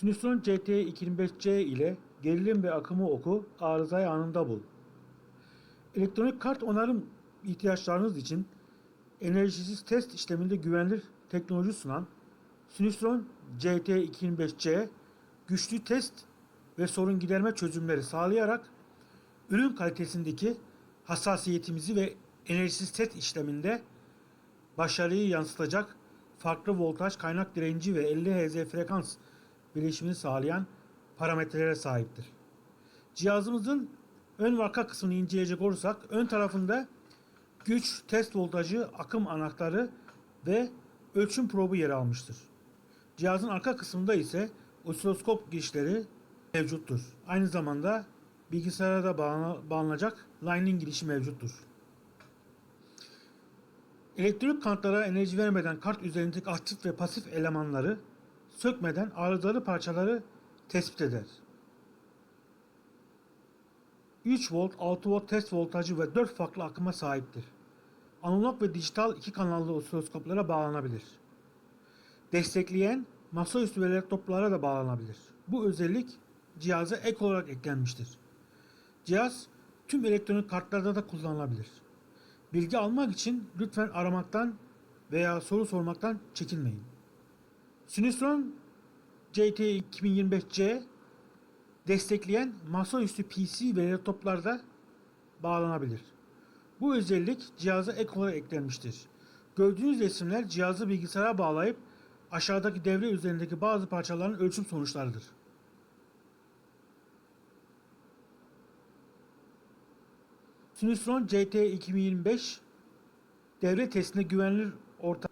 Synustron CT25C ile gerilim ve akımı oku arızayı anında bul. Elektronik kart onarım ihtiyaçlarınız için enerjisiz test işleminde güvenilir teknoloji sunan Synustron CT25C güçlü test ve sorun giderme çözümleri sağlayarak ürün kalitesindeki hassasiyetimizi ve enerjisiz test işleminde başarıyı yansıtacak farklı voltaj kaynak direnci ve 50 Hz frekans bileşimini sağlayan parametrelere sahiptir. Cihazımızın ön ve arka kısmını inceleyecek olursak ön tarafında güç, test voltajı, akım anahtarı ve ölçüm probu yer almıştır. Cihazın arka kısmında ise osiloskop girişleri mevcuttur. Aynı zamanda bilgisayara da bağlana- bağlanacak Lightning girişi mevcuttur. Elektrik kartlara enerji vermeden kart üzerindeki aktif ve pasif elemanları sökmeden arızalı parçaları tespit eder. 3 volt, 6 volt test voltajı ve 4 farklı akıma sahiptir. Analog ve dijital iki kanallı osiloskoplara bağlanabilir. Destekleyen masaüstü ve laptoplara da bağlanabilir. Bu özellik cihaza ek olarak eklenmiştir. Cihaz tüm elektronik kartlarda da kullanılabilir. Bilgi almak için lütfen aramaktan veya soru sormaktan çekinmeyin. Synustron CT2025C destekleyen masaüstü PC ve laptoplarda bağlanabilir. Bu özellik cihaza ek olarak eklenmiştir. Gördüğünüz resimler cihazı bilgisayara bağlayıp aşağıdaki devre üzerindeki bazı parçaların ölçüm sonuçlarıdır. Synustron CT2025 devre testinde güvenilir orta